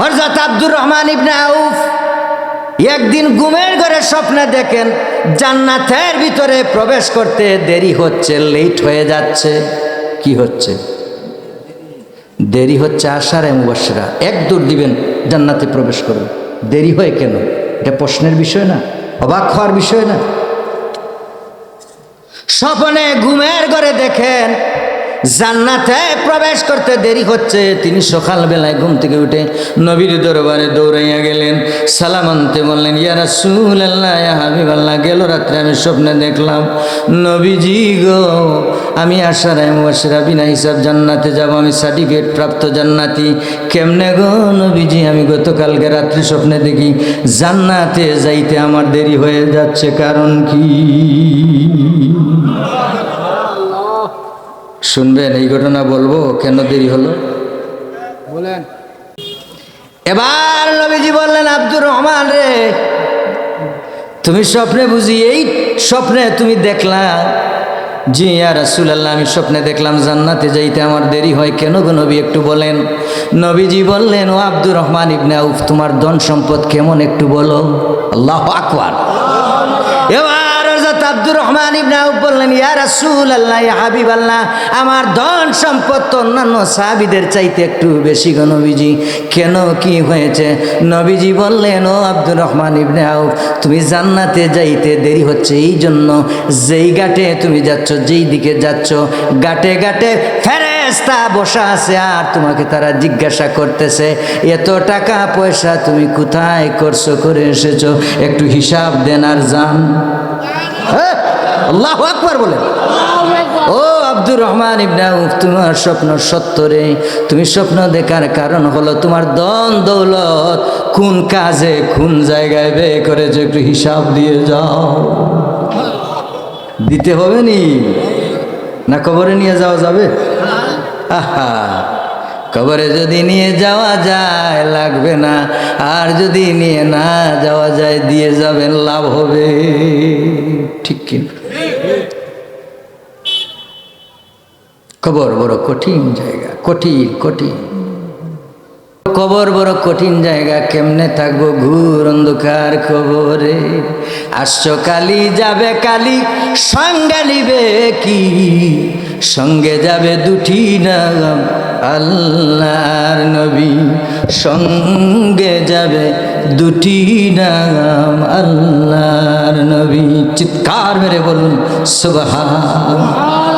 হরজত আব্দুর রহমান ইবনে আউফ একদিন ঘুমের ঘরে স্বপ্নে দেখেন জান্নাতের ভিতরে প্রবেশ করতে দেরি হচ্ছে লেট হয়ে যাচ্ছে। কি হচ্ছে? দেরি হচ্ছে আশার মুবাসরা এক দূর দিবেন, জান্নাতে প্রবেশ করবে দেরি হয় কেন? এটা প্রশ্নের বিষয় না, অবাক হওয়ার বিষয় না। স্বপ্নে ঘুমের ঘরে দেখেন জান্নাতে প্রবেশ করতে দেরি হচ্ছে। তিনি সকালবেলায় ঘুম থেকে উঠে নবীর দরবারে দৌড়াইয়া গেলেন। সালাম আনতে বললেন ইয়ারা রাসূল আল্লাহ হাবিব আল্লাহ গেল রাত্রে আমি স্বপ্নে দেখলাম। নবীজি গো, আমি আশার মুবাসিরা বিনা হিসাব জান্নাতে যাব, আমি সার্টিফিকেট প্রাপ্ত জান্নাতি। কেমনে গো নবীজি, আমি গতকালকে রাত্রি স্বপ্নে দেখি, জান্নাতে যাইতে আমার দেরি হয়ে যাচ্ছে, কারণ কি? শুনবেন এই ঘটনা বলব কেন দেরি হলো? বলেন। এবার নবীজি বললেন আব্দুর রহমান রে তুমি স্বপ্নে বুঝি এই স্বপ্নে তুমি দেখলা? জি ইয়া রাসূলুল্লাহ আমি স্বপ্নে দেখলাম জান্নাতে যাইতে আমার দেরি হয় কেন গো নবী একটু বলেন? নবীজি বললেন ও আব্দুর রহমান ইবনে আউফ তোমার ধন সম্পদ কেমন একটু বলো? আল্লাহ আকবার। হযরত আব্দুর রহমান ইবনে আউফ বললেন, ইয়া রাসূলুল্লাহ, ইয়া হাবিবাল্লাহ, আমার ধন সম্পদ তো অন্যান্য সাহাবীদের চাইতে একটু বেশি গো নবীজি। কেন কি হয়েছে? নবীজি বললেন, ও আব্দুর রহমান ইবনে আউফ, তুমি জান্নাতে যাইতে দেরি হচ্ছে, এই জন্য যেই ঘাটে তুমি যাচ্ছ, যেই দিকে যাচ্ছ, ঘাটে ঘাটে ফেরেস্তা বসা আছে আর তোমাকে তারা জিজ্ঞাসা করতেছে, এত টাকা পয়সা তুমি কোথায় করছ, করে এসেছ, একটু হিসাব দেন আর যান। হ্যাঁ? আল্লাহ আকবার বলেন। ও আব্দুর রহমান ইবনা উফ তোমার স্বপ্ন সত্য রে। তুমি স্বপ্ন দেখার কারণ হলো তোমার দন দৌলত। কোন কাজে, কোন জায়গায় ব্যয় করেছ একটু হিসাব দিয়ে যাও। দিতে হবে নি? না কবরে নিয়ে যাওয়া যাবে? আহা, কবরে যদি নিয়ে যাওয়া যায়, লাগবে না। আর যদি নিয়ে না যাওয়া যায়, দিয়ে যাবেন, লাভ হবে। কিনা? কবর বড় কঠিন জায়গা, কঠিন কঠিন। কবর বড় কঠিন জায়গা, কেমনে থাকব ঘুর অন্ধকার কবরে? আসছো কালি, যাবে কালি, সঙ্গে নিবে কি? সঙ্গে যাবে দুটি নাম আল্লাহর নবী। সঙ্গে যাবে দুটি নাম আল্লাহর নবী চিৎকার মেরে বলুন সুবহান